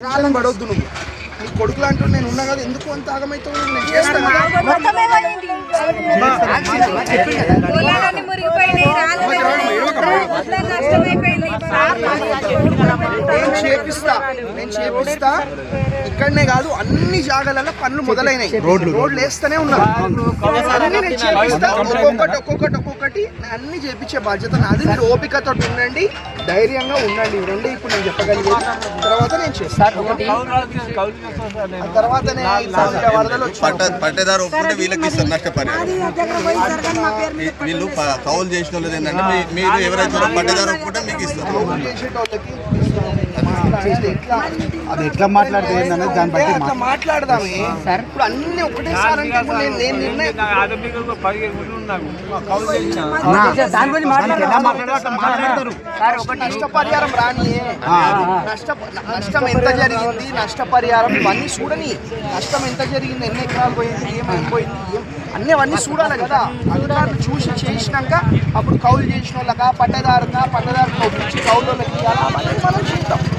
రాళ్ళని పడవద్దు నువ్వు. నీ కొడుకులు అంటూ నేను ఉన్నా కదా ఎందుకు అంత ఆగమైతావు? నేను చేస్తాను కదా. చేపిస్తా. నేను చేపిస్తా. ఇక్కడనే కాదు అన్ని జాగాలలో పనులు మొదలైనాయి. రోడ్లు. రోడ్లు వేస్తూనే ఉన్నారు అన్ని నేను చేపిస్తా. ఒక్కొక్కటి ఒక్కొక్కటి ఒక్కొక్కటి నేను అన్ని చేపించే బాధ్యత నాది. మీరు ఓపికతో ఉండండి. ధైర్యంగా ఉండండి. రెండే ఇప్పుడు నేను చెప్పగలిగేది. తర్వాత నేను చేస్తాను తర్వాతనే వరదలు పట్టేదారు ఒప్పుకుంటే వీళ్ళకి ఇస్తారు నష్టపరిహారం వీళ్ళు కౌలు చేసిన వాళ్ళు ఏంటంటే మీ- మీరు ఎవరైతే పట్టేదారు ఒప్పుకుంటే మీకు ఇస్తారు. చేసేటోళ్ళకి ఇస్తాం. ఎట్లా అది ఎట్లా మాట్లాడితే ఏందనేది దాన్ని బట్టి అట్లా మాట్లాడదామే. ఇప్పుడు అన్ని ఒకటేసారి అంటే ఇప్పుడు నేను నేను నిర్ణయం దాని గురించి మాట్లాడతారు. నష్టపరిహారం రానియే నష్ట నష్టం ఎంత జరిగింది? నష్టపరిహారం ఇవన్నీ చూడని. నష్టం ఎంత జరిగింది? ఎన్ని ఎకరాలు పోయింది? ఏమైపోయింది ఏం అన్నీ అవన్నీ చూడాలి కదా. అధికారులు చూసి చేసినాక అప్పుడు కౌలు చేసిన వాళ్ళకా పట్టదారుకా పట్టదారుకు ఒప్పించి కౌలు అవన్నీ మనం